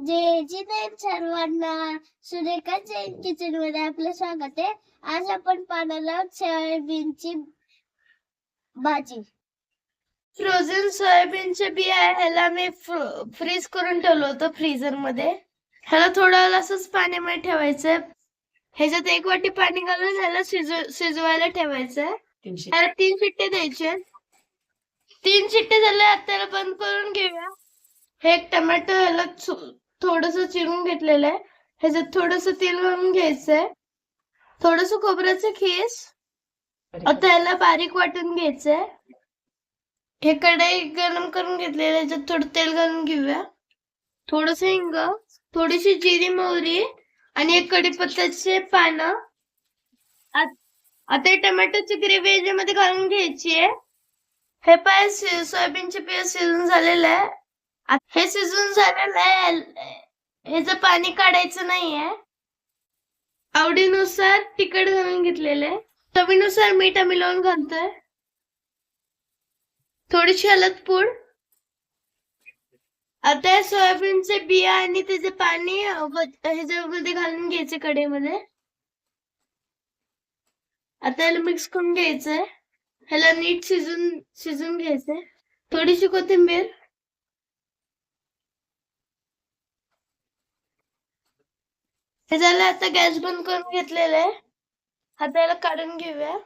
सर्वांना. सुरेखा जैन किचनमध्ये आपलं स्वागत आहे. आज आपण पाण्याला सोयाबीनची भाजी. फ्रोझन सोयाबीनचे बिया आहे ह्याला मी फ्रीज करून ठेवलं होतं फ्रीजरमध्ये ह्याला थोडं असंच पाण्यामध्ये ठेवायचंय. ह्याच्यात एक वाटी पाणी घालून ह्याला शिजव शिजवायला ठेवायचंय. ह्याला तीन शिट्टे द्यायचे तीन शिट्टे झाले आता बंद करून घेऊया. हे एक टोमॅटो ह्याला थोडस चिरून घेतलेलं आहे ह्याच्यात थोडस तेल घालून घ्यायचंय. थोडस खोबऱ्याचं खीस. आता ह्याला बारीक वाटून घ्यायचंय. हे कढई गरम करून घेतलेलं आहे. ह्याच्यात थोडं तेल घालून घेऊया. थोडस हिंग थोडीशी जिरी मोहरी आणि एक कढीपत्त्याचे पानं. आत- आता टोमॅटोची ग्रेव्ही याच्यामध्ये घालून घ्यायची आहे. हे पाय सोयाबीनचे बिया शिजून झालेलं आहे. हे शिजून झालेलं आहे. ह्याचं पाणी काढायचं नाहीये. आवडीनुसार तिखट घालून घेतलेले चवीनुसार मीठ आम्ही लावून घालतोय. थोडीशी हळद पूड. आता या सोयाबीनचे बिया आणि त्याचे पाणी ह्याच्यामध्ये घालून घ्यायचे कढईमध्ये. आता याला मिक्स करून घ्यायचंय. ह्याला नीट शिजून शिजून घ्यायचंय. थोडीशी कोथिंबीर. हे झालं आता गॅस बंद करून घेतलेलं आहे. हाताला काढून घेऊया.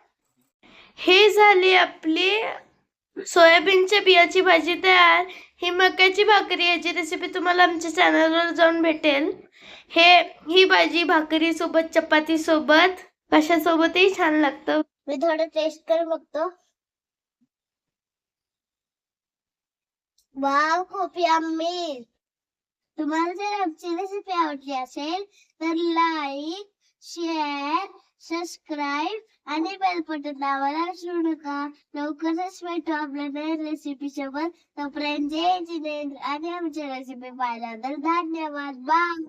हे झाली आपली सोयाबीनच्या बियाची भाजी तयार. ही मक्याची भाकरी याची रेसिपी तुम्हाला आमच्या चॅनलवर जाऊन भेटेल. हे ही भाजी भाकरी सोबत चपाती सोबत कशासोबतही छान लागतं. मी थोडं टेस्ट कर बघतो. वाव खूप यम्मी तुम्हाला जर आमची रेसिपी आवडली असेल तर लाईक शेअर सबस्क्राईब आणि बेल बटन दाबायला विसरू नका. लवकरच भेटू आपल्या नवीन रेसिपी सोबत तोपर्यंत जय जिनेंद्र आणि आमची रेसिपी पाहिल्यानंतर धन्यवाद. बाय